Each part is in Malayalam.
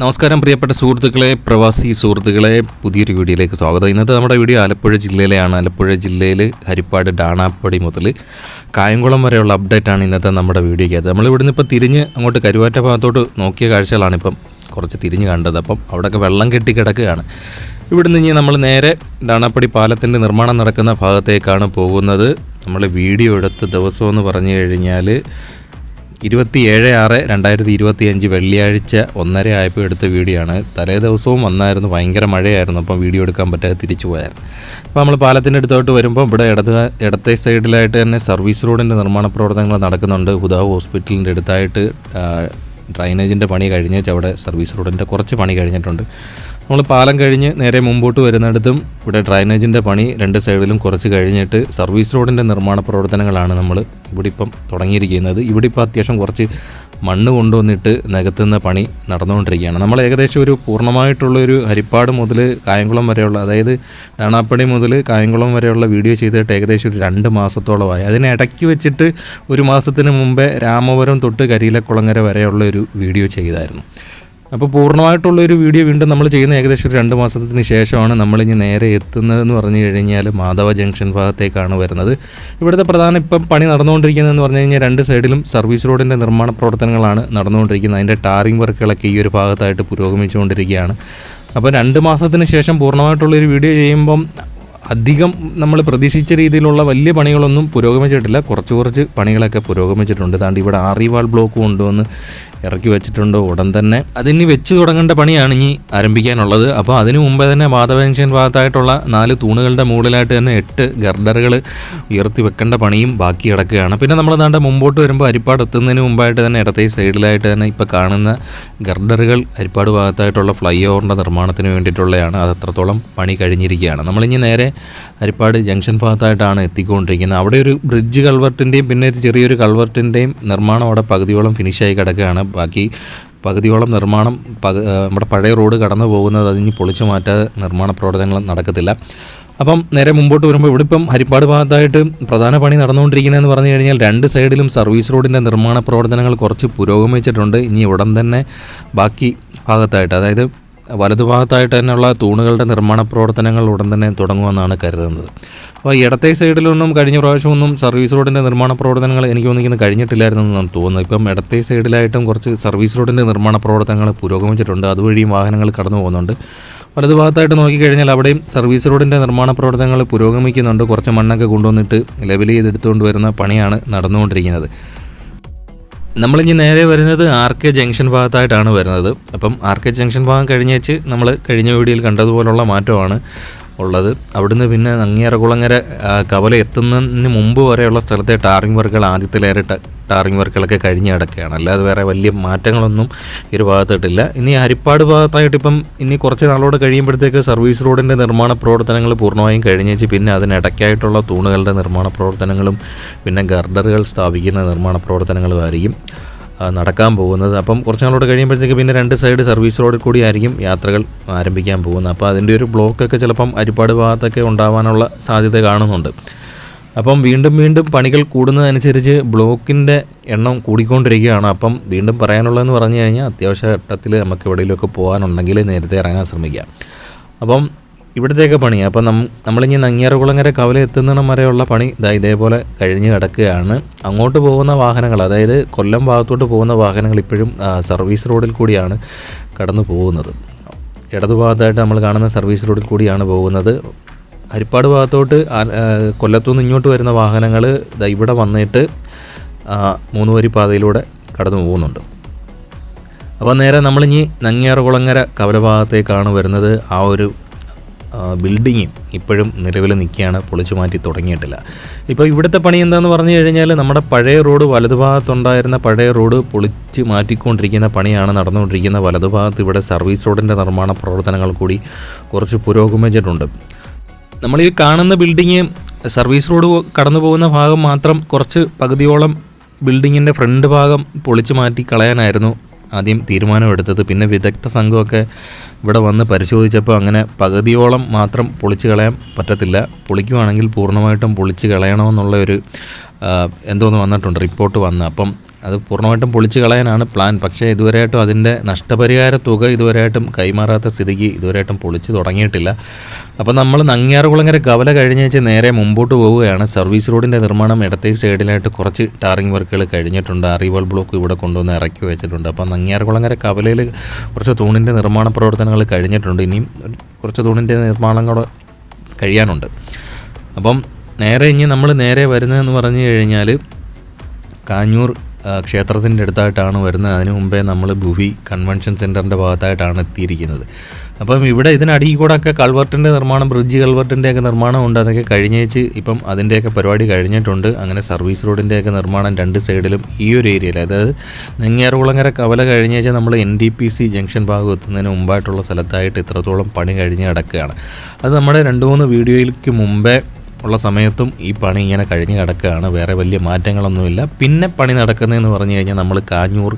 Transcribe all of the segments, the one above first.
നമസ്കാരം പ്രിയപ്പെട്ട സുഹൃത്തുക്കളെ പ്രവാസി സുഹൃത്തുക്കളെ പുതിയൊരു വീഡിയോയിലേക്ക് സ്വാഗതം. ഇന്നത്തെ നമ്മുടെ വീഡിയോ ആലപ്പുഴ ജില്ലയിലെയാണ്. ആലപ്പുഴ ജില്ലയിൽ ഹരിപ്പാട് ഡാണാപ്പടി മുതൽ കായംകുളം വരെയുള്ള അപ്ഡേറ്റ് ആണ് ഇന്നത്തെ നമ്മുടെ വീഡിയോയ്ക്കകത്ത് നമ്മൾ ഇവിടുന്ന് ഇപ്പോൾ തിരിഞ്ഞ് അങ്ങോട്ട് കരുവാറ്റ ഭാഗത്തോട്ട് നോക്കിയ കാഴ്ചകളാണിപ്പം കുറച്ച് തിരിഞ്ഞ് കണ്ടത്. അപ്പം അവിടെയൊക്കെ വെള്ളം കെട്ടി കിടക്കുകയാണ്. ഇനി നമ്മൾ നേരെ ഡാണാപ്പടി പാലത്തിന്റെ നിർമ്മാണം നടക്കുന്ന ഭാഗത്തേക്കാണ് പോകുന്നത്. നമ്മൾ വീഡിയോ എടുത്ത ദിവസമെന്ന് പറഞ്ഞു കഴിഞ്ഞാൽ ഇരുപത്തി ഏഴ് ആറ് രണ്ടായിരത്തി ഇരുപത്തി അഞ്ച് വെള്ളിയാഴ്ച ഒന്നര ആയപ്പോൾ എടുത്ത വീഡിയോ ആണ് തലേ ദിവസവും വന്നായിരുന്നു. ഭയങ്കര മഴയായിരുന്നു. അപ്പം വീഡിയോ എടുക്കാൻ പറ്റാതെ തിരിച്ചു പോയായിരുന്നു. അപ്പോൾ നമ്മൾ പാലത്തിന്റെ അടുത്തോട്ട് വരുമ്പോൾ ഇവിടെ ഇടത് ഇടത്തെ സൈഡിലായിട്ട് തന്നെ സർവീസ് റോഡിന്റെ നിർമ്മാണ പ്രവർത്തനങ്ങൾ നടക്കുന്നുണ്ട്. ഹുദാവ് ഹോസ്പിറ്റലിന്റെ അടുത്തായിട്ട് ഡ്രൈനേജിന്റെ പണി കഴിഞ്ഞേച്ച് അവിടെ സർവീസ് റോഡിന്റെ കുറച്ച് പണി കഴിഞ്ഞിട്ടുണ്ട്. നമ്മൾ പാലം കഴിഞ്ഞ് നേരെ മുമ്പോട്ട് വരുന്നിടത്തും ഇവിടെ ഡ്രൈനേജിന്റെ പണി രണ്ട് സൈഡിലും കുറച്ച് കഴിഞ്ഞിട്ട് സർവീസ് റോഡിന്റെ നിർമ്മാണ പ്രവർത്തനങ്ങളാണ് നമ്മൾ ഇവിടെ ഇപ്പം തുടങ്ങിയിരിക്കുന്നത്. ഇവിടെ ഇപ്പോൾ അത്യാവശ്യം കുറച്ച് മണ്ണ് കൊണ്ടുവന്നിട്ട് നികത്തുന്ന പണി നടന്നുകൊണ്ടിരിക്കുകയാണ്. നമ്മൾ ഏകദേശം ഒരു പൂർണമായിട്ടുള്ളൊരു ഹരിപ്പാട് മുതൽ കായംകുളം വരെയുള്ള അതായത് ഡാണാപ്പടി മുതൽ കായംകുളം വരെയുള്ള വീഡിയോ ചെയ്തിട്ട് ഏകദേശം ഒരു രണ്ട് മാസത്തോളമായി. അതിനെ ഇടയ്ക്ക് വെച്ചിട്ട് ഒരു മാസത്തിന് മുമ്പേ രാമപുരം തൊട്ട് കരിയിലക്കുളങ്ങര വരെയുള്ള ഒരു വീഡിയോ ചെയ്തായിരുന്നു. അപ്പോൾ പൂർണമായിട്ടുള്ളൊരു വീഡിയോ വീണ്ടും നമ്മൾ ചെയ്യുന്ന ഏകദേശം ഒരു രണ്ട് മാസത്തിന് ശേഷമാണ് നമ്മളിനി നേരെ എത്തുന്നതെന്ന് പറഞ്ഞു കഴിഞ്ഞാൽ മാധവ ജംഗ്ഷൻ ഭാഗത്തേക്കാണ് വരുന്നത്. ഇവിടുത്തെ പ്രധാന ഇപ്പം പണി നടന്നുകൊണ്ടിരിക്കുന്നതെന്ന് പറഞ്ഞു കഴിഞ്ഞാൽ രണ്ട് സൈഡിലും സർവീസ് റോഡിന്റെ നിർമ്മാണ പ്രവർത്തനങ്ങളാണ് നടന്നുകൊണ്ടിരിക്കുന്നത്. അതിന്റെ ടാറിംഗ് വർക്കുകളൊക്കെ ഈ ഒരു ഭാഗത്തായിട്ട് പുരോഗമിച്ചുകൊണ്ടിരിക്കുകയാണ്. അപ്പോൾ രണ്ട് മാസത്തിന് ശേഷം പൂർണമായിട്ടുള്ളൊരു വീഡിയോ ചെയ്യുമ്പം അധികം നമ്മൾ പ്രതീക്ഷിച്ച രീതിയിലുള്ള വലിയ പണികളൊന്നും പുരോഗമിച്ചിട്ടില്ല. കുറച്ച് കുറച്ച് പണികളൊക്കെ പുരോഗമിച്ചിട്ടുണ്ട്. താണ്ട് ഇവിടെ ആറിവാൾ ബ്ലോക്ക് കൊണ്ടുവന്ന് ഇറക്കി വെച്ചിട്ടുണ്ട്. ഉടൻ തന്നെ അതിന് വെച്ച് തുടങ്ങേണ്ട പണിയാണ് ഇനി ആരംഭിക്കാനുള്ളത്. അപ്പോൾ അതിനു മുമ്പേ തന്നെ വാതപെൻഷൻ ഭാഗത്തായിട്ടുള്ള നാല് തൂണുകളുടെ മുകളിലായിട്ട് തന്നെ എട്ട് ഗർഡറുകൾ ഉയർത്തി വെക്കേണ്ട പണിയും ബാക്കി കിടക്കുകയാണ്. പിന്നെ നമ്മൾ ദാണ്ട മുമ്പോട്ട് വരുമ്പോൾ അരിപ്പാട് എത്തുന്നതിന് മുമ്പായിട്ട് തന്നെ ഇടത്തെ സൈഡിലായിട്ട് തന്നെ ഇപ്പോൾ കാണുന്ന ഗർഡറുകൾ അരിപ്പാട് ഭാഗത്തായിട്ടുള്ള ഫ്ലൈ ഓവറിന്റെ നിർമ്മാണത്തിന് വേണ്ടിയിട്ടുള്ളതാണ് അത് അത്രത്തോളം പണി കഴിഞ്ഞിരിക്കുകയാണ്. നമ്മളിനി നേരെ അരിപ്പാട് ജംഗ്ഷൻ ഭാഗത്തായിട്ടാണ് എത്തിക്കൊണ്ടിരിക്കുന്നത്. അവിടെ ഒരു ബ്രിഡ്ജ് കൾവർട്ടിന്റെയും പിന്നെ ഒരു ചെറിയൊരു കൾവർട്ടിന്റെയും നിർമ്മാണം അവിടെ പകുതിയോളം ഫിനിഷായി കിടക്കുകയാണ്. ബാക്കി പകുതിയോളം നിർമ്മാണം പക നമ്മുടെ പഴയ റോഡ് കടന്നു പോകുന്നത് അതിന് പൊളിച്ചു മാറ്റാതെ നിർമ്മാണ പ്രവർത്തനങ്ങൾ നടക്കത്തില്ല. അപ്പം നേരെ മുമ്പോട്ട് വരുമ്പോൾ ഇവിടെ ഇപ്പം ഹരിപ്പാട് ഭാഗത്തായിട്ട് പ്രധാന പണി നടന്നുകൊണ്ടിരിക്കുന്നതെന്ന് പറഞ്ഞു കഴിഞ്ഞാൽ രണ്ട് സൈഡിലും സർവീസ് റോഡിന്റെ നിർമ്മാണ പ്രവർത്തനങ്ങൾ കുറച്ച് പുരോഗമിച്ചിട്ടുണ്ട്. ഇനി ഉടൻ തന്നെ ബാക്കി ഭാഗത്തായിട്ട് അതായത് വലതുഭാഗത്തായിട്ട് തന്നെയുള്ള തൂണുകളുടെ നിർമ്മാണ പ്രവർത്തനങ്ങൾ ഉടൻ തന്നെ തുടങ്ങുമെന്നാണ് കരുതുന്നത്. അപ്പോൾ ഇടത്തെ സൈഡിലൊന്നും കഴിഞ്ഞ പ്രാവശ്യമൊന്നും സർവീസ് റോഡിന്റെ നിർമ്മാണ പ്രവർത്തനങ്ങൾ എനിക്ക് തോന്നിക്കുന്നത് കഴിഞ്ഞിട്ടില്ലായിരുന്നെന്നാണ് തോന്നുന്നത്. ഇപ്പം ഇടത്തെ സൈഡിലായിട്ടും കുറച്ച് സർവീസ് റോഡിന്റെ നിർമ്മാണ പ്രവർത്തനങ്ങൾ പുരോഗമിച്ചിട്ടുണ്ട്. അതുവഴിയും വാഹനങ്ങൾ കടന്നു പോകുന്നുണ്ട്. വലതുഭാഗത്തായിട്ട് നോക്കിക്കഴിഞ്ഞാൽ അവിടെയും സർവീസ് റോഡിന്റെ നിർമ്മാണ പ്രവർത്തനങ്ങൾ പുരോഗമിക്കുന്നുണ്ട്. കുറച്ച് മണ്ണൊക്കെ കൊണ്ടുവന്നിട്ട് ലെവൽ ചെയ്തെടുത്തുകൊണ്ട് വരുന്ന പണിയാണ് നടന്നുകൊണ്ടിരിക്കുന്നത്. നമ്മളിനി നേരെ വരുന്നത് ആർ കെ ജംഗ്ഷൻ ഭാഗത്തായിട്ടാണ് വരുന്നത്. അപ്പം ആർ കെ ജംഗ്ഷൻ ഭാഗം കഴിഞ്ഞേച്ച് നമ്മൾ കഴിഞ്ഞ വീഡിയോയിൽ കണ്ടതുപോലുള്ള മാറ്റമാണ് ഉള്ളത്. അവിടുന്ന് പിന്നെ നങ്ങിയറകുളങ്ങര കവല എത്തുന്നതിന് മുമ്പ് വരെയുള്ള സ്ഥലത്തെ ടാറിംഗ് വർക്കുകൾ ആദ്യത്തിലേറെ ട- ടാറിംഗ് വർക്കുകളൊക്കെ കഴിഞ്ഞ് കിടക്കുകയാണ്. അല്ലാതെ വേറെ വലിയ മാറ്റങ്ങളൊന്നും ഈ ഒരു ഭാഗത്തായിട്ടില്ല ഇനി ഹരിപ്പാട് ഭാഗത്തായിട്ട് ഇപ്പം ഇനി കുറച്ച് നാളോട് കഴിയുമ്പോഴത്തേക്ക് സർവീസ് റോഡിന്റെ നിർമ്മാണ പ്രവർത്തനങ്ങൾ പൂർണമായും കഴിഞ്ഞേച്ച് പിന്നെ അതിനിടയ്ക്കായിട്ടുള്ള തൂണുകളുടെ നിർമ്മാണ പ്രവർത്തനങ്ങളും പിന്നെ ഗർഡറുകൾ സ്ഥാപിക്കുന്ന നിർമ്മാണ പ്രവർത്തനങ്ങളും ആയിരിക്കും നടക്കാൻ പോകുന്നത്. അപ്പം കുറച്ച് നാളോട് കഴിയുമ്പോഴത്തേക്ക് പിന്നെ രണ്ട് സൈഡ് സർവീസ് റോഡിൽ കൂടി ആയിരിക്കും യാത്രകൾ ആരംഭിക്കാൻ പോകുന്നത്. അപ്പോൾ അതിന്റെ ഒരു ബ്ലോക്കൊക്കെ ചിലപ്പം അരിപ്പാട് ഭാഗത്തൊക്കെ ഉണ്ടാവാനുള്ള സാധ്യത കാണുന്നുണ്ട്. അപ്പം വീണ്ടും വീണ്ടും പണികൾ കൂടുന്നതനുസരിച്ച് ബ്ലോക്കിന്റെ എണ്ണം കൂടിക്കൊണ്ടിരിക്കുകയാണ്. അപ്പം വീണ്ടും പറയാനുള്ളതെന്ന് പറഞ്ഞു കഴിഞ്ഞാൽ അത്യാവശ്യ ഘട്ടത്തിൽ നമുക്ക് എവിടെയെങ്കിലുമൊക്കെ പോകാനുണ്ടെങ്കിൽ നേരത്തെ ഇറങ്ങാൻ ശ്രമിക്കാം അപ്പം ഇവിടത്തേക്ക് പണി. അപ്പം നം നമ്മളിനി നങ്ങിയാറുകുളങ്ങര കവല എത്തുന്നിടം വരെയുള്ള പണി ഇതാ ഇതേപോലെ കഴിഞ്ഞ് കിടക്കുകയാണ്. അങ്ങോട്ട് പോകുന്ന വാഹനങ്ങൾ അതായത് കൊല്ലം ഭാഗത്തോട്ട് പോകുന്ന വാഹനങ്ങൾ ഇപ്പോഴും സർവീസ് റോഡിൽ കൂടിയാണ് കടന്നു പോകുന്നത്. ഇടതുഭാഗത്തായിട്ട് നമ്മൾ കാണുന്ന സർവീസ് റോഡിൽ കൂടിയാണ് പോകുന്നത്. ഹരിപ്പാട് ഭാഗത്തോട്ട് കൊല്ലത്തു നിന്ന് കൊല്ലത്തുനിന്ന് ഇങ്ങോട്ട് വരുന്ന വാഹനങ്ങൾ ഇവിടെ വന്നിട്ട് മൂന്നുവരി മൂന്ന് വരി പാതയിലൂടെ കടന്നു പോകുന്നുണ്ട്. അപ്പോൾ നേരെ നമ്മളിനി നങ്ങിയാറുകുളങ്ങര കവലഭാഗത്തേക്കാണ് വരുന്നത്. ആ ഒരു ബിൽഡിങ് ഇപ്പോഴും നിലവിൽ നിൽക്കുകയാണ്. പൊളിച്ചു മാറ്റി തുടങ്ങിയിട്ടില്ല. ഇപ്പോൾ ഇവിടുത്തെ പണി എന്താണെന്ന് പറഞ്ഞു കഴിഞ്ഞാൽ നമ്മുടെ പഴയ റോഡ് വലതുഭാഗത്തുണ്ടായിരുന്ന പഴയ റോഡ് പൊളിച്ച് മാറ്റിക്കൊണ്ടിരിക്കുന്ന പണിയാണ് നടന്നുകൊണ്ടിരിക്കുന്ന വലതുഭാഗത്ത് ഇവിടെ സർവീസ് റോഡിന്റെ നിർമ്മാണ പ്രവർത്തനങ്ങൾ കൂടി കുറച്ച് പുരോഗമിച്ചിട്ടുണ്ട്. നമ്മൾ ഈ കാണുന്ന ബിൽഡിങ് സർവീസ് റോഡ് കടന്നു പോകുന്ന ഭാഗം മാത്രം കുറച്ച് പകുതിയോളം ബിൽഡിങ്ങിന്റെ ഫ്രണ്ട് ഭാഗം പൊളിച്ചു മാറ്റി കളയാനായിരുന്നു ആദ്യം തീരുമാനമെടുത്തത് പിന്നെ വിദഗ്ധ സംഘമൊക്കെ ഇവിടെ വന്ന് പരിശോധിച്ചപ്പോൾ അങ്ങനെ പകുതിയോളം മാത്രം പൊളിച്ചു കളയാൻ പറ്റത്തില്ല. പൊളിക്കുവാണെങ്കിൽ പൂർണമായിട്ടും പൊളിച്ച് കളയണമെന്നുള്ള ഒരു എന്തോന്ന് വന്നിട്ടുണ്ട് റിപ്പോർട്ട് വന്ന്. അപ്പം അത് പൂർണമായിട്ടും പൊളിച്ച് കളയാനാണ് പ്ലാൻ പക്ഷേ ഇതുവരെയായിട്ടും അതിന്റെ നഷ്ടപരിഹാര തുക ഇതുവരെയായിട്ടും കൈമാറാത്ത സ്ഥിതിക്ക് ഇതുവരെയായിട്ടും പൊളിച്ച് തുടങ്ങിയിട്ടില്ല. അപ്പോൾ നമ്മൾ നങ്ങിയാറുകുളങ്ങര കവല കഴിഞ്ഞേച്ച് നേരെ മുമ്പോട്ട് പോവുകയാണ്. സർവീസ് റോഡിന്റെ നിർമ്മാണം ഇടത്തേ സൈഡിലായിട്ട് കുറച്ച് ടാറിംഗ് വർക്കുകൾ കഴിഞ്ഞിട്ടുണ്ട്. അറിവൽ ബ്ലോക്ക് ഇവിടെ കൊണ്ടുവന്ന് ഇറക്കി വെച്ചിട്ടുണ്ട്. അപ്പോൾ നങ്ങിയാറുകുളങ്ങര കവലയിൽ കുറച്ച് തൂണിന്റെ നിർമ്മാണ പ്രവർത്തനങ്ങൾ കഴിഞ്ഞിട്ടുണ്ട്. ഇനിയും കുറച്ച് തൂണിന്റെ നിർമ്മാണം കൂടെ കഴിയാനുണ്ട്. അപ്പം നേരെ ഇനി നമ്മൾ നേരെ വരുന്നതെന്ന് പറഞ്ഞു കഴിഞ്ഞാൽ കാഞ്ഞൂർ ക്ഷേത്രത്തിന്റെ അടുത്തായിട്ടാണ് വരുന്നത്. അതിനു മുമ്പേ നമ്മൾ ഭുവി കൺവെൻഷൻ സെന്ററിന്റെ ഭാഗത്തായിട്ടാണ് എത്തിയിരിക്കുന്നത്. അപ്പം ഇവിടെ ഇതിനടിയിൽ കൂടെ ഒക്കെ കൾവർട്ടിന്റെ നിർമ്മാണം ബ്രിഡ്ജ് കൾവർട്ടിന്റെയൊക്കെ നിർമ്മാണം ഉണ്ട്. അതൊക്കെ കഴിഞ്ഞേച്ച് ഇപ്പം അതിന്റെയൊക്കെ പരിപാടി കഴിഞ്ഞിട്ടുണ്ട്. അങ്ങനെ സർവീസ് റോഡിന്റെയൊക്കെ നിർമ്മാണം രണ്ട് സൈഡിലും ഈ ഒരു ഏരിയയിൽ. അതായത് നെങ്ങിയാർകുളങ്ങര കവല കഴിഞ്ഞേച്ച് നമ്മൾ N D P C junction ഭാഗം എത്തുന്നതിന് മുമ്പായിട്ടുള്ള സ്ഥലത്തായിട്ട് ഇത്രത്തോളം പണി കഴിഞ്ഞ് കിടക്കുകയാണ്. അത് നമ്മുടെ രണ്ട് മൂന്ന് വീഡിയോയിലേക്ക് മുമ്പേ ഉള്ള സമയത്തും ഈ പണി ഇങ്ങനെ കഴിഞ്ഞ് കിടക്കുകയാണ്. വേറെ വലിയ മാറ്റങ്ങളൊന്നുമില്ല. പിന്നെ പണി നടക്കുന്നതെന്ന് പറഞ്ഞു കഴിഞ്ഞാൽ നമ്മൾ കാഞ്ഞൂർ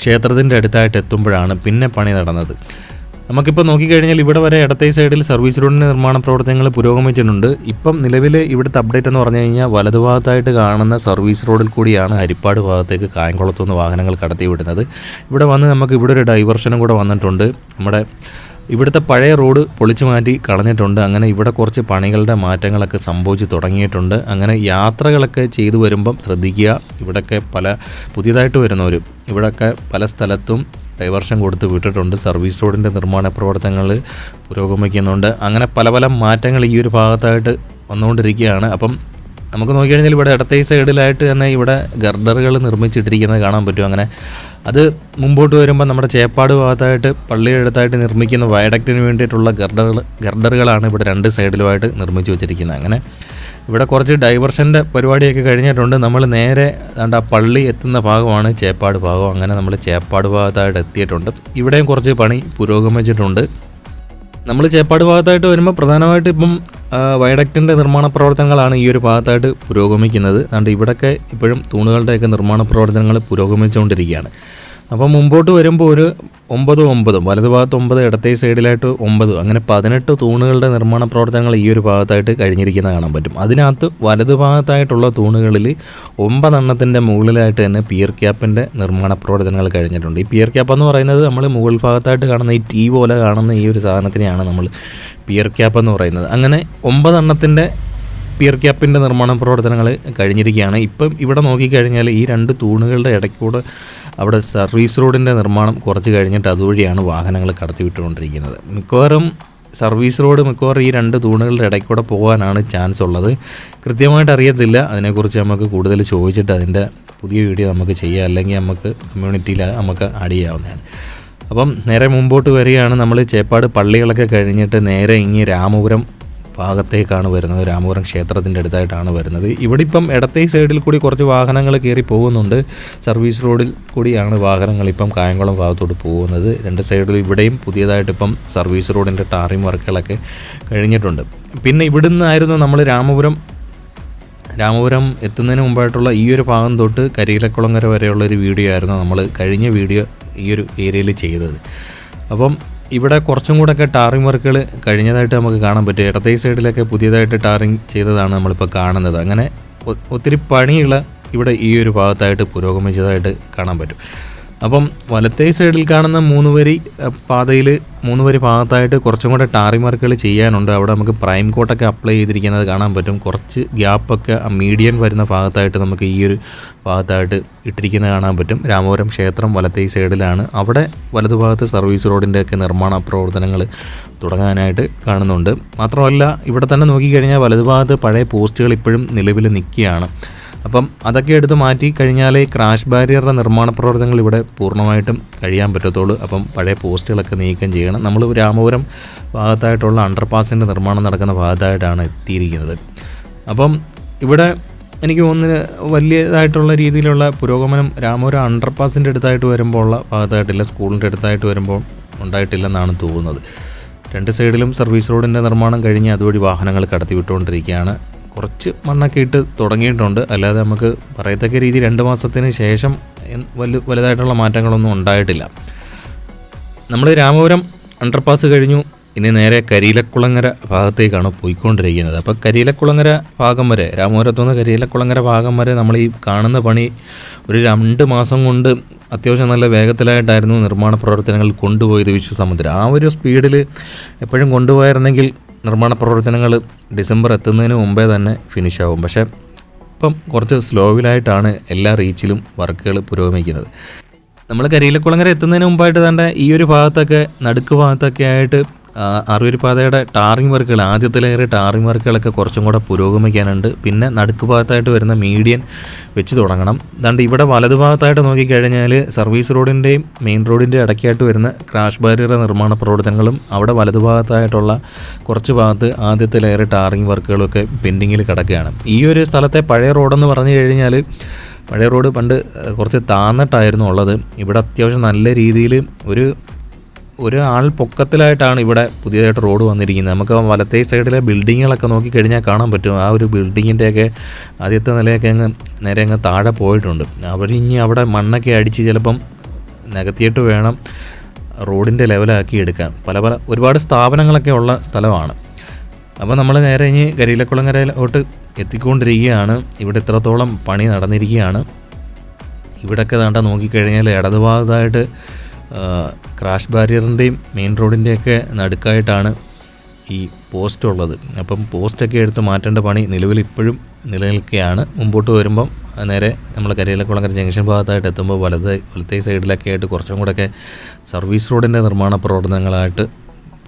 ക്ഷേത്രത്തിന്റെ അടുത്തായിട്ട് എത്തുമ്പോഴാണ് പിന്നെ പണി നടന്നത്. നമുക്കിപ്പോൾ നോക്കിക്കഴിഞ്ഞാൽ ഇവിടെ വരെ ഇടത്തേ സൈഡിൽ സർവീസ് റോഡിന്റെ നിർമ്മാണ പ്രവർത്തനങ്ങൾ പുരോഗമിച്ചിട്ടുണ്ട്. ഇപ്പം നിലവിൽ ഇവിടുത്തെ അപ്ഡേറ്റ് എന്ന് പറഞ്ഞു കഴിഞ്ഞാൽ വലതുഭാഗത്തായിട്ട് കാണുന്ന സർവീസ് റോഡിൽ കൂടിയാണ് ഹരിപ്പാട് ഭാഗത്തേക്ക് കായംകുളത്തുനിന്ന് വാഹനങ്ങൾ കടത്തി വിടുന്നത് ഇവിടെ വന്ന് നമുക്ക് ഇവിടെ ഒരു ഡൈവർഷനും കൂടെ വന്നിട്ടുണ്ട്. നമ്മുടെ ഇവിടുത്തെ പഴയ റോഡ് പൊളിച്ചു മാറ്റി കളഞ്ഞിട്ടുണ്ട്. അങ്ങനെ ഇവിടെ കുറച്ച് പണികളുടെ മാറ്റങ്ങളൊക്കെ സംഭവിച്ചു തുടങ്ങിയിട്ടുണ്ട്. അങ്ങനെ യാത്രകളൊക്കെ ചെയ്തു വരുമ്പം ശ്രദ്ധിക്കുക. ഇവിടെയൊക്കെ പല പുതിയതായിട്ട് വരുന്നവരും ഇവിടെയൊക്കെ പല സ്ഥലത്തും ഡൈവർഷൻ കൊടുത്ത് വിട്ടിട്ടുണ്ട്. സർവീസ് റോഡിന്റെ നിർമ്മാണ പ്രവർത്തനങ്ങൾ പുരോഗമിക്കുന്നുണ്ട്. അങ്ങനെ പല പല മാറ്റങ്ങൾ ഈ ഒരു ഭാഗത്തായിട്ട് വന്നുകൊണ്ടിരിക്കുകയാണ്. അപ്പം നമുക്ക് നോക്കിക്കഴിഞ്ഞാൽ ഇവിടെ ഇടത്തേ സൈഡിലായിട്ട് തന്നെ ഇവിടെ ഗർഡറുകൾ നിർമ്മിച്ചിട്ടിരിക്കുന്നത് കാണാൻ പറ്റും അങ്ങനെ. അത് മുമ്പോട്ട് വരുമ്പോൾ നമ്മുടെ ചേപ്പാട് ഭാഗത്തായിട്ട് പള്ളിയുടെ അടുത്തായിട്ട് നിർമ്മിക്കുന്ന വയഡക്റ്റിന് വേണ്ടിയിട്ടുള്ള ഗർഡറുകൾ ഗർഡറുകളാണ് ഇവിടെ രണ്ട് സൈഡിലുമായിട്ട് നിർമ്മിച്ചു വെച്ചിരിക്കുന്നത്. അങ്ങനെ ഇവിടെ കുറച്ച് ഡൈവർഷന്റെ പരിപാടിയൊക്കെ കഴിഞ്ഞിട്ടുണ്ട്. നമ്മൾ നേരെ ആ പള്ളി എത്തുന്ന ഭാഗമാണ് ചേപ്പാട് ഭാഗം. അങ്ങനെ നമ്മൾ ചേപ്പാട് ഭാഗത്തായിട്ട് എത്തിയിട്ടുണ്ട്. ഇവിടെയും കുറച്ച് പണി പുരോഗമിച്ചിട്ടുണ്ട്. നമ്മൾ ചേപ്പാട് ഭാഗത്തായിട്ട് വരുമ്പോൾ പ്രധാനമായിട്ട് ഇപ്പം വയഡക്റ്റിന്റെ നിർമ്മാണ പ്രവർത്തനങ്ങളാണ് ഈ ഒരു ഭാഗത്തായിട്ട് പുരോഗമിക്കുന്നത്. അതുകൊണ്ട് ഇവിടെയൊക്കെ ഇപ്പോഴും തൂണുകളുടെയൊക്കെ നിർമ്മാണ പ്രവർത്തനങ്ങൾ പുരോഗമിച്ചുകൊണ്ടിരിക്കുകയാണ്. അപ്പോൾ മുമ്പോട്ട് വരുമ്പോൾ ഒരു ഒമ്പത് ഒമ്പതും വലതു ഭാഗത്ത് ഒമ്പത് ഇടത്തേ സൈഡിലായിട്ട് ഒമ്പത് അങ്ങനെ പതിനെട്ട് തൂണുകളുടെ നിർമ്മാണ പ്രവർത്തനങ്ങൾ ഈ ഒരു ഭാഗത്തായിട്ട് കഴിഞ്ഞിരിക്കുന്നത് കാണാൻ പറ്റും. അതിനകത്ത് വലതു ഭാഗത്തായിട്ടുള്ള തൂണുകളിൽ ഒമ്പതെണ്ണത്തിന്റെ മുകളിലായിട്ട് തന്നെ പിയർ ക്യാപ്പിന്റെ നിർമ്മാണ പ്രവർത്തനങ്ങൾ കഴിഞ്ഞിട്ടുണ്ട്. ഈ പിയർ ക്യാപ്പ് എന്ന് പറയുന്നത് നമ്മൾ മുകൾ ഭാഗത്തായിട്ട് കാണുന്ന ഈ ടീ പോലെ കാണുന്ന ഈ ഒരു സാധനത്തിനെയാണ് നമ്മൾ പിയർ ക്യാപ്പ് എന്ന് പറയുന്നത്. അങ്ങനെ ഒമ്പതെണ്ണത്തിന്റെ പിയർ ക്യാപ്പിന്റെ നിർമ്മാണ പ്രവർത്തനങ്ങൾ കഴിഞ്ഞിരിക്കുകയാണ്. ഇപ്പം ഇവിടെ നോക്കിക്കഴിഞ്ഞാൽ ഈ രണ്ട് തൂണുകളുടെ ഇടയ്ക്കൂടെ അവിടെ സർവീസ് റോഡിന്റെ നിർമ്മാണം കുറച്ച് കഴിഞ്ഞിട്ട് അതുവഴിയാണ് വാഹനങ്ങൾ കടത്തിവിട്ടുകൊണ്ടിരിക്കുന്നത്. മിക്കവാറും സർവീസ് റോഡ് മിക്കവാറും ഈ രണ്ട് തൂണുകളുടെ ഇടയ്ക്കൂടെ പോകാനാണ് ചാൻസ് ഉള്ളത്. കൃത്യമായിട്ട് അറിയത്തില്ല. അതിനെക്കുറിച്ച് നമുക്ക് കൂടുതൽ ചോദിച്ചിട്ട് അതിന്റെ പുതിയ വീഡിയോ നമുക്ക് ചെയ്യാം. അല്ലെങ്കിൽ നമുക്ക് കമ്മ്യൂണിറ്റിയിൽ നമുക്ക് ആഡ് ചെയ്യാവുന്നതാണ്. അപ്പം നേരെ മുമ്പോട്ട് വരികയാണ് നമ്മൾ ചേപ്പാട് പള്ളികളൊക്കെ കഴിഞ്ഞിട്ട് നേരെ ഇങ്ങി രാമപുരം ഭാഗത്തേക്കാണ് വരുന്നത്. രാമപുരം ക്ഷേത്രത്തിന്റെ അടുത്തായിട്ടാണ് വരുന്നത്. ഇവിടെ ഇപ്പം ഇടത്തെ സൈഡിൽ കൂടി കുറച്ച് വാഹനങ്ങൾ കയറി പോകുന്നുണ്ട്. സർവീസ് റോഡിൽ കൂടിയാണ് വാഹനങ്ങൾ ഇപ്പം കായംകുളം ഭാഗത്തോട്ട് പോകുന്നത്. രണ്ട് സൈഡിലും ഇവിടെയും പുതിയതായിട്ട് ഇപ്പം സർവീസ് റോഡിന്റെ ടാറിംഗ് വർക്കുകളൊക്കെ കഴിഞ്ഞിട്ടുണ്ട്. പിന്നെ ഇവിടുന്നായിരുന്നു നമ്മൾ രാമപുരം രാമപുരം എത്തുന്നതിന് മുമ്പായിട്ടുള്ള ഈ ഒരു ഭാഗം തൊട്ട് കരിയിലക്കുളങ്ങര വരെയുള്ള ഒരു വീഡിയോ ആയിരുന്നു നമ്മൾ കഴിഞ്ഞ വീഡിയോ ഈ ഒരു ഏരിയയിൽ ചെയ്തത്. അപ്പം ഇവിടെ കുറച്ചും കൂടെയൊക്കെ ടാറിംഗ് വർക്കുകൾ കഴിഞ്ഞതായിട്ട് നമുക്ക് കാണാൻ പറ്റും. ഇടത്തേ സൈഡിലൊക്കെ പുതിയതായിട്ട് ടാറിംഗ് ചെയ്തതാണ് നമ്മളിപ്പോൾ കാണുന്നത്. അങ്ങനെ ഒത്തിരി പണിയുള്ള ഇവിടെ ഈ ഒരു ഭാഗത്തായിട്ട് പുരോഗമിച്ചതായിട്ട് കാണാൻ പറ്റും. അപ്പം വലത്തേ സൈഡിൽ കാണുന്ന മൂന്ന് വരി പാതയിൽ മൂന്ന് വരി ഭാഗത്തായിട്ട് കുറച്ചും കൂടെ ടാറി മാർക്കുകൾ ചെയ്യാനുണ്ട്. അവിടെ നമുക്ക് പ്രൈം കോട്ടൊക്കെ അപ്ലൈ ചെയ്തിരിക്കുന്നത് കാണാൻ പറ്റും. കുറച്ച് ഗ്യാപ്പൊക്കെ മീഡിയൻ വരുന്ന ഭാഗത്തായിട്ട് നമുക്ക് ഈ ഒരു ഭാഗത്തായിട്ട് ഇട്ടിരിക്കുന്നത് കാണാൻ പറ്റും. രാമപുരം ക്ഷേത്രം വലത്തേ സൈഡിലാണ്. അവിടെ വലതുഭാഗത്ത് സർവീസ് റോഡിന്റെ ഒക്കെ നിർമ്മാണ പ്രവർത്തനങ്ങൾ തുടങ്ങാനായിട്ട് കാണുന്നുണ്ട്. മാത്രമല്ല ഇവിടെ തന്നെ നോക്കിക്കഴിഞ്ഞാൽ വലതുഭാഗത്ത് പഴയ പോസ്റ്റുകൾ ഇപ്പോഴും നിലവിൽ നിൽക്കുകയാണ്. അപ്പം അതൊക്കെ എടുത്ത് മാറ്റി കഴിഞ്ഞാലേ ക്രാഷ് ബാരിയറുടെ നിർമ്മാണ പ്രവർത്തനങ്ങൾ ഇവിടെ പൂർണമായിട്ടും കഴിയാൻ പറ്റത്തുള്ളൂ. അപ്പം പഴയ പോസ്റ്റുകളൊക്കെ നീക്കം ചെയ്യണം. നമ്മൾ രാമപുരം ഭാഗത്തായിട്ടുള്ള അണ്ടർപാസിന്റെ നിർമ്മാണം നടക്കുന്ന ഭാഗത്തായിട്ടാണ് എത്തിയിരിക്കുന്നത്. അപ്പം ഇവിടെ എനിക്ക് തോന്നുന്ന വലിയതായിട്ടുള്ള രീതിയിലുള്ള പുരോഗമനം രാമപുരം അണ്ടർപാസിന്റെ അടുത്തായിട്ട് വരുമ്പോൾ ഉള്ള ഭാഗത്തായിട്ടില്ല സ്കൂളിന്റെ അടുത്തായിട്ട് വരുമ്പോൾ ഉണ്ടായിട്ടില്ലെന്നാണ് തോന്നുന്നത്. രണ്ട് സൈഡിലും സർവീസ് റോഡിന്റെ നിർമ്മാണം കഴിഞ്ഞ് അതുവഴി വാഹനങ്ങൾ കടത്തിവിട്ടുകൊണ്ടിരിക്കുകയാണ്. കുറച്ച് മണ്ണൊക്കെ ഇട്ട് തുടങ്ങിയിട്ടുണ്ട്. അല്ലാതെ നമുക്ക് പറയത്തക്ക രീതി രണ്ട് മാസത്തിന് ശേഷം വലു വലുതായിട്ടുള്ള മാറ്റങ്ങളൊന്നും ഉണ്ടായിട്ടില്ല. നമ്മൾ രാമപുരം അണ്ടർപാസ് കഴിഞ്ഞു. ഇനി നേരെ കരിയിലക്കുളങ്ങര ഭാഗത്തേക്കാണ് പോയിക്കൊണ്ടിരിക്കുന്നത്. അപ്പോൾ കരിയിലക്കുളങ്ങര ഭാഗം വരെ രാമപുരത്തു നിന്ന് കരിയിലക്കുളങ്ങര ഭാഗം വരെ നമ്മൾ ഈ കാണുന്ന പണി ഒരു രണ്ട് മാസം കൊണ്ട് അത്യാവശ്യം നല്ല വേഗത്തിലായിട്ടായിരുന്നു നിർമ്മാണ പ്രവർത്തനങ്ങൾ കൊണ്ടുപോയത് വിശ്വസമുദ്രം. ആ ഒരു സ്പീഡിൽ എപ്പോഴും കൊണ്ടുപോയിരുന്നെങ്കിൽ നിർമ്മാണ പ്രവർത്തനങ്ങൾ ഡിസംബർ എത്തുന്നതിന് മുമ്പേ തന്നെ ഫിനിഷ് ആവും. പക്ഷേ ഇപ്പം കുറച്ച് സ്ലോവിലായിട്ടാണ് എല്ലാ റീച്ചിലും വർക്കുകൾ പുരോഗമിക്കുന്നത്. നമ്മൾ കരിയിലക്കുളങ്ങര എത്തുന്നതിന് മുമ്പായിട്ട് തന്നെ ഈ ഒരു ഭാഗത്തൊക്കെ നടുക്ക് ഭാഗത്തൊക്കെ ആയിട്ട് ആ, അറുപൊരു പാതയുടെ ടാറിംഗ് വർക്കുകൾ ആദ്യത്തിലേറെ ടാറിംഗ് വർക്കുകളൊക്കെ കുറച്ചും കൂടെ പുരോഗമിക്കാനുണ്ട്. പിന്നെ നടുക്ക് ഭാഗത്തായിട്ട് വരുന്ന മീഡിയൻ വെച്ച് തുടങ്ങണം. അതുകൊണ്ട് ഇവിടെ വലതു ഭാഗത്തായിട്ട് നോക്കിക്കഴിഞ്ഞാൽ സർവീസ് റോഡിന്റെയും മെയിൻ റോഡിന്റെ ഇടയ്ക്കായിട്ട് വരുന്ന ക്രാഷ് ബാരിയർ നിർമ്മാണ പ്രവർത്തനങ്ങളും അവിടെ വലതു ഭാഗത്തായിട്ടുള്ള കുറച്ച് ഭാഗത്ത് ആദ്യത്തിലേറെ ടാറിംഗ് വർക്കുകളൊക്കെ പെൻഡിങ്ങിൽ കിടക്കുകയാണ്. ഈ ഒരു സ്ഥലത്തെ പഴയ റോഡെന്ന് പറഞ്ഞു കഴിഞ്ഞാൽ പഴയ റോഡ് പണ്ട് കുറച്ച് താന്നിട്ടായിരുന്നു ഉള്ളത്. ഇവിടെ അത്യാവശ്യം നല്ല രീതിയിൽ ഒരു ഒരു ആൾ പൊക്കത്തിലായിട്ടാണ് ഇവിടെ പുതിയതായിട്ട് റോഡ് വന്നിരിക്കുന്നത്. നമുക്ക് വലത്തേ സൈഡിലെ ബിൽഡിങ്ങുകളൊക്കെ നോക്കിക്കഴിഞ്ഞാൽ കാണാൻ പറ്റും. ആ ഒരു ബിൽഡിങ്ങിന്റെയൊക്കെ ആദ്യത്തെ നിലയൊക്കെ അങ്ങ് നേരെ അങ്ങ് താഴെ പോയിട്ടുണ്ട്. അവർ ഇനി അവിടെ മണ്ണൊക്കെ അടിച്ച് ചിലപ്പം നികത്തിയിട്ട് വേണം റോഡിന്റെ ലെവലാക്കി എടുക്കാൻ. പല പല ഒരുപാട് സ്ഥാപനങ്ങളൊക്കെ ഉള്ള സ്ഥലമാണ്. അപ്പോൾ നമ്മൾ നേരെ ഇനി കരിയിലക്കുളങ്ങരയിലോട്ട് എത്തിക്കൊണ്ടിരിക്കുകയാണ്. ഇവിടെ ഇത്രത്തോളം പണി നടന്നിരിക്കുകയാണ്. ഇവിടെയൊക്കെ താണ്ട നോക്കിക്കഴിഞ്ഞാൽ ഇടതുഭാഗത്തായിട്ട് ക്രാഷ് ബാരിയറിന്റെയും മെയിൻ റോഡിന്റെയൊക്കെ നടുക്കായിട്ടാണ് ഈ പോസ്റ്റ് ഉള്ളത്. അപ്പം പോസ്റ്റൊക്കെ എടുത്ത് മാറ്റേണ്ട പണി നിലവിൽ ഇപ്പോഴും നിലനിൽക്കുകയാണ്. മുമ്പോട്ട് വരുമ്പം നേരെ നമ്മൾ കരിയിലക്കുളങ്ങര ജംഗ്ഷൻ ഭാഗത്തായിട്ട് എത്തുമ്പോൾ വലത് വലത്തേ സൈഡിലൊക്കെ ആയിട്ട് കുറച്ചും ഒക്കെ സർവീസ് റോഡിന്റെ നിർമ്മാണ പ്രവർത്തനങ്ങളായിട്ട്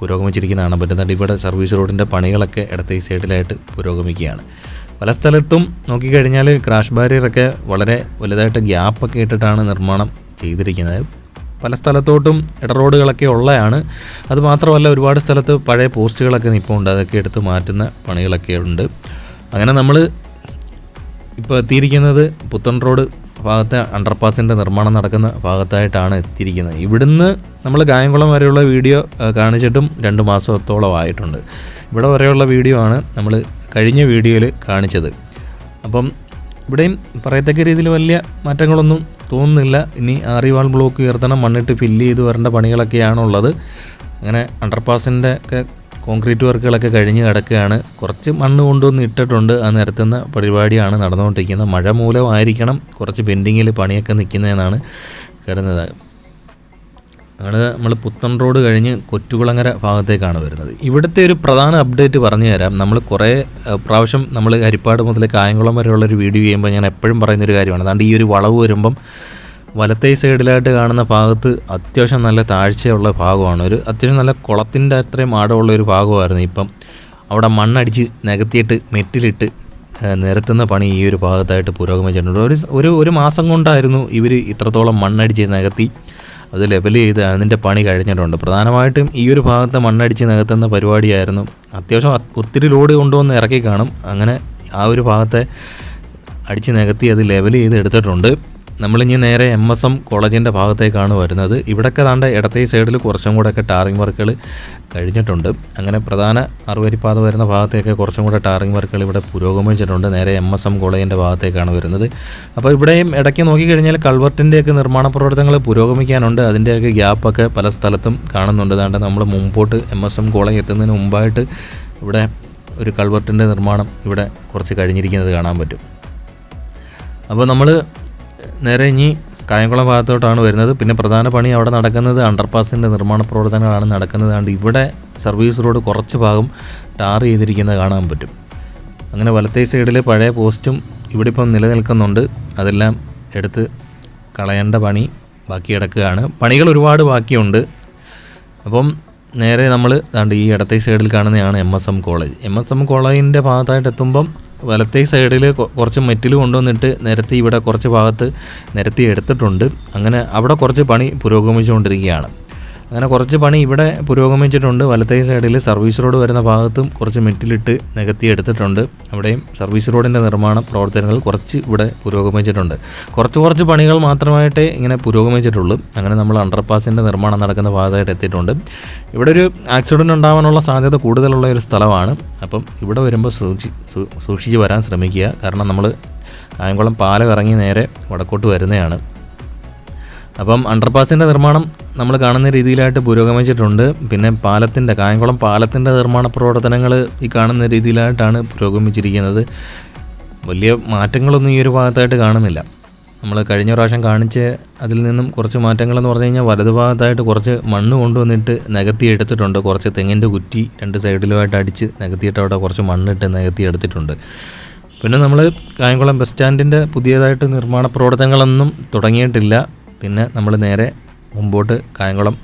പുരോഗമിച്ചിരിക്കുന്നതാണ്. പറ്റുന്നത് ഇവിടെ സർവീസ് റോഡിന്റെ പണികളൊക്കെ ഇടത്തെ സൈഡിലായിട്ട് പുരോഗമിക്കുകയാണ്. പല സ്ഥലത്തും നോക്കിക്കഴിഞ്ഞാൽ ക്രാഷ് ബാരിയറൊക്കെ വളരെ വലുതായിട്ട് ഗ്യാപ്പൊക്കെ ഇട്ടിട്ടാണ് നിർമ്മാണം ചെയ്തിരിക്കുന്നത്. പല സ്ഥലത്തോട്ടും ഇടറോഡുകളൊക്കെ ഉള്ളതാണ് അതുമാത്രമല്ല ഒരുപാട് സ്ഥലത്ത് പഴയ പോസ്റ്റുകളൊക്കെ നിൽപ്പുണ്ട് അതൊക്കെ എടുത്ത് മാറ്റുന്ന പണികളൊക്കെ ഉണ്ട്. അങ്ങനെ നമ്മൾ ഇപ്പോൾ എത്തിയിരിക്കുന്നത് പുത്തൻ റോഡ് ഭാഗത്തെ അണ്ടർപാസിന്റെ നിർമ്മാണം നടക്കുന്ന ഭാഗത്തായിട്ടാണ് എത്തിയിരിക്കുന്നത്. ഇവിടുന്ന് നമ്മൾ ഗായംകുളം വരെയുള്ള വീഡിയോ കാണിച്ചിട്ടും രണ്ട് മാസത്തോളം ആയിട്ടുണ്ട്. ഇവിടെ വരെയുള്ള വീഡിയോ ആണ് നമ്മൾ കഴിഞ്ഞ വീഡിയോയിൽ കാണിച്ചത്. അപ്പം ഇവിടെയും പറയത്തക്ക രീതിയിൽ വലിയ മാറ്റങ്ങളൊന്നും തോന്നുന്നില്ല. ഇനി ആറിവാൾ ബ്ലോക്ക് ഉയർത്തണം. മണ്ണിട്ട് ഫില്ല് ചെയ്ത് വരേണ്ട പണികളൊക്കെയാണുള്ളത്. അങ്ങനെ അണ്ടർപാസിന്റെ ഒക്കെ കോൺക്രീറ്റ് വർക്കുകളൊക്കെ കഴിഞ്ഞ് കിടക്കുകയാണ് കുറച്ച് മണ്ണ് കൊണ്ടുവന്ന് ഇട്ടിട്ടുണ്ട്. ആ നിരത്തുന്ന പരിപാടിയാണ് നടന്നുകൊണ്ടിരിക്കുന്നത്. മഴ മൂലമായിരിക്കണം കുറച്ച് പെൻഡിങ്ങിൽ പണിയൊക്കെ നിൽക്കുന്നതെന്നാണ് കരുതുന്നത്. ആണ് നമ്മൾ പുത്തൻ റോഡ് കഴിഞ്ഞ് കൊറ്റുകുളങ്ങര ഭാഗത്തേക്കാണ് വരുന്നത്. ഇവിടുത്തെ ഒരു പ്രധാന അപ്ഡേറ്റ് പറഞ്ഞു തരാം. നമ്മൾ കുറേ പ്രാവശ്യം നമ്മൾ ഹരിപ്പാട് മുതൽ കായംകുളം വരെയുള്ളൊരു വീഡിയോ ചെയ്യുമ്പോൾ ഞാൻ എപ്പോഴും പറയുന്നൊരു കാര്യമാണ്. അതുകൊണ്ട് ഈ ഒരു വളവ് വരുമ്പം വലത്തേ സൈഡിലായിട്ട് കാണുന്ന ഭാഗത്ത് അത്യാവശ്യം നല്ല താഴ്ചയുള്ള ഭാഗമാണ്. ഒരു അത്യാവശ്യം നല്ല കുളത്തിന്റെ അത്രയും ആടമുള്ള ഒരു ഭാഗമായിരുന്നു ഇപ്പം. അവിടെ മണ്ണടിച്ച് നികത്തിയിട്ട് മെറ്റിലിട്ട് നിരത്തുന്ന പണി ഈ ഒരു ഭാഗത്തായിട്ട് പുരോഗമിച്ചിട്ടുണ്ട്. ഒരു ഒരു മാസം കൊണ്ടായിരുന്നു ഇവർ ഇത്രത്തോളം മണ്ണടിച്ച് നികത്തി അത് ലെവൽ ചെയ്ത് അതിന്റെ പണി കഴിഞ്ഞിട്ടുണ്ട്. പ്രധാനമായിട്ടും ഈ ഒരു ഭാഗത്തെ മണ്ണടിച്ച് നികത്തുന്ന പരിപാടിയായിരുന്നു. അത്യാവശ്യം ഒത്തിരി ലോഡ് കൊണ്ടുവന്ന് ഇറക്കി കാണും അങ്ങനെ ആ ഒരു ഭാഗത്തെ അടിച്ച് നികത്തി അത് ലെവൽ ചെയ്ത് എടുത്തിട്ടുണ്ട്. നമ്മളിനി നേരെ എം എസ് എം കോളേജിന്റെ ഭാഗത്തേക്കാണ് വരുന്നത്. ഇവിടൊക്കെ താണ്ട ഇടത്തെ സൈഡിൽ കുറച്ചും കൂടെയൊക്കെ ടാറിങ് വർക്കുകൾ കഴിഞ്ഞിട്ടുണ്ട്. അങ്ങനെ പ്രധാന അറുവരിപ്പാത വരുന്ന ഭാഗത്തേക്ക് കുറച്ചും കൂടെ ടാറിങ് വർക്കുകൾ ഇവിടെ പുരോഗമിച്ചിട്ടുണ്ട്. നേരെ എം എസ് എം കോളേജിന്റെ ഭാഗത്തേക്കാണ് വരുന്നത്. അപ്പോൾ ഇവിടെയും ഇടയ്ക്ക് നോക്കിക്കഴിഞ്ഞാൽ കൾവർട്ടിന്റെയൊക്കെ നിർമ്മാണ പ്രവർത്തനങ്ങൾ പുരോഗമിക്കാനുണ്ട്. അതിന്റെയൊക്കെ ഗ്യാപ്പൊക്കെ പല സ്ഥലത്തും കാണുന്നുണ്ട്. അതാണ്ട് നമ്മൾ മുമ്പോട്ട് എം എസ് എം കോളേജ് എത്തുന്നതിന് മുമ്പായിട്ട് ഇവിടെ ഒരു കൾവർട്ടിന്റെ നിർമ്മാണം ഇവിടെ കുറച്ച് കഴിഞ്ഞിരിക്കുന്നത് കാണാൻ പറ്റും. അപ്പോൾ നമ്മൾ നേരെ ഇനി കായംകുളം ഭാഗത്തോട്ടാണ് വരുന്നത്. പിന്നെ പ്രധാന പണി അവിടെ നടക്കുന്നത് അണ്ടർപാസിന്റെ നിർമ്മാണ പ്രവർത്തനങ്ങളാണ് നടക്കുന്നത്. ഇവിടെ സർവീസ് റോഡ് കുറച്ച് ഭാഗം ടാർ ചെയ്തിരിക്കുന്നത് കാണാൻ പറ്റും. അങ്ങനെ വലത്തേ സൈഡിൽ പഴയ പോസ്റ്റും ഇവിടെ ഇപ്പം നിലനിൽക്കുന്നുണ്ട്. അതെല്ലാം എടുത്ത് കളയേണ്ട പണി ബാക്കി കിടക്കുകയാണ്. പണികൾ ഒരുപാട് ബാക്കിയുണ്ട്. അപ്പം നേരെ നമ്മൾ ദാണ്ട് ഈ ഇടത്തെ സൈഡിൽ കാണുന്നതാണ് M S M college M S M കോളേജിന്റെ ഭാഗത്തായിട്ട് എത്തുമ്പം വലത്തേ സൈഡിൽ കുറച്ച് മെറ്റിൽ കൊണ്ടുവന്നിട്ട് നിരത്തി ഇവിടെ കുറച്ച് ഭാഗത്ത് നിരത്തി എടുത്തിട്ടുണ്ട്. അങ്ങനെ അവിടെ കുറച്ച് പണി പുരോഗമിച്ചുകൊണ്ടിരിക്കുകയാണ്. അങ്ങനെ കുറച്ച് പണി ഇവിടെ പുരോഗമിച്ചിട്ടുണ്ട്. വലത്തേ സൈഡിൽ സർവീസ് റോഡ് വരുന്ന ഭാഗത്തും കുറച്ച് മെറ്റിലിട്ട് നികത്തി എടുത്തിട്ടുണ്ട്. അവിടെയും സർവീസ് റോഡിന്റെ നിർമ്മാണ പ്രവർത്തനങ്ങൾ കുറച്ച് ഇവിടെ പുരോഗമിച്ചിട്ടുണ്ട്. കുറച്ച് കുറച്ച് പണികൾ മാത്രമായിട്ടേ ഇങ്ങനെ പുരോഗമിച്ചിട്ടുള്ളൂ. അങ്ങനെ നമ്മൾ അണ്ടർപാസിന്റെ നിർമ്മാണം നടക്കുന്ന ഭാഗത്തായിട്ട് എത്തിയിട്ടുണ്ട്. ഇവിടെ ഒരു ആക്സിഡന്റ് ഉണ്ടാവാനുള്ള സാധ്യത കൂടുതലുള്ള ഒരു സ്ഥലമാണ്. അപ്പം ഇവിടെ വരുമ്പോൾ സൂക്ഷി സൂക്ഷിച്ച് വരാൻ ശ്രമിക്കുക. കാരണം നമ്മൾ കായംകുളം പാലം ഇറങ്ങി നേരെ വടക്കോട്ട് വരുന്നതാണ്. അപ്പം അണ്ടർപാസിന്റെ നിർമ്മാണം നമ്മൾ കാണുന്ന രീതിയിലായിട്ട് പുരോഗമിച്ചിട്ടുണ്ട്. പിന്നെ പാലത്തിന്റെ കായംകുളം പാലത്തിന്റെ നിർമ്മാണ പ്രവർത്തനങ്ങൾ ഈ കാണുന്ന രീതിയിലായിട്ടാണ് പുരോഗമിച്ചിരിക്കുന്നത്. വലിയ മാറ്റങ്ങളൊന്നും ഈ ഒരു ഭാഗത്തായിട്ട് കാണുന്നില്ല. നമ്മൾ കഴിഞ്ഞ പ്രാവശ്യം കാണിച്ച് അതിൽ നിന്നും കുറച്ച് മാറ്റങ്ങളെന്ന് പറഞ്ഞു കഴിഞ്ഞാൽ വലതു ഭാഗത്തായിട്ട് കുറച്ച് മണ്ണ് കൊണ്ടുവന്നിട്ട് നികത്തി എടുത്തിട്ടുണ്ട്. കുറച്ച് തെങ്ങിന്റെ കുറ്റി രണ്ട് സൈഡിലുമായിട്ട് അടിച്ച് നികത്തിയിട്ട് അവിടെ കുറച്ച് മണ്ണിട്ട് നികത്തി എടുത്തിട്ടുണ്ട്. പിന്നെ നമ്മൾ കായംകുളം ബസ് സ്റ്റാൻഡിന്റെ പുതിയതായിട്ട് നിർമ്മാണ പ്രവർത്തനങ്ങളൊന്നും തുടങ്ങിയിട്ടില്ല. പിന്നെ നമ്മൾ നേരെ മുമ്പോട്ട് കായംകുളം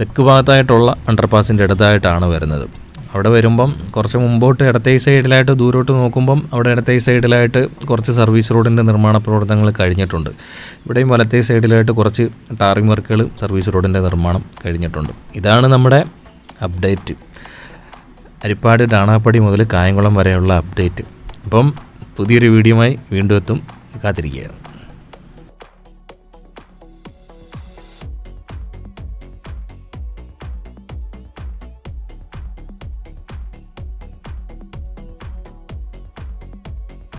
തെക്ക് ഭാഗത്തായിട്ടുള്ള അണ്ടർപാസിന്റെ ഇടത്തായിട്ടാണ് വരുന്നത്. അവിടെ വരുമ്പം കുറച്ച് മുമ്പോട്ട് ഇടത്തേ സൈഡിലായിട്ട് ദൂരോട്ട് നോക്കുമ്പം അവിടെ ഇടത്തേ സൈഡിലായിട്ട് കുറച്ച് സർവീസ് റോഡിന്റെ നിർമ്മാണ പ്രവർത്തനങ്ങൾ കഴിഞ്ഞിട്ടുണ്ട്. ഇവിടെയും വലത്തേ സൈഡിലായിട്ട് കുറച്ച് ടാറിംഗ് വർക്കുകൾ സർവീസ് റോഡിന്റെ നിർമ്മാണം കഴിഞ്ഞിട്ടുണ്ട്. ഇതാണ് നമ്മുടെ അപ്ഡേറ്റ് അരിപ്പാട് ഡാണാപ്പടി മുതൽ കായംകുളം വരെയുള്ള അപ്ഡേറ്റ് അപ്പം പുതിയൊരു വീഡിയോയുമായി വീണ്ടും എത്തും. കാത്തിരിക്കുകയാണ്.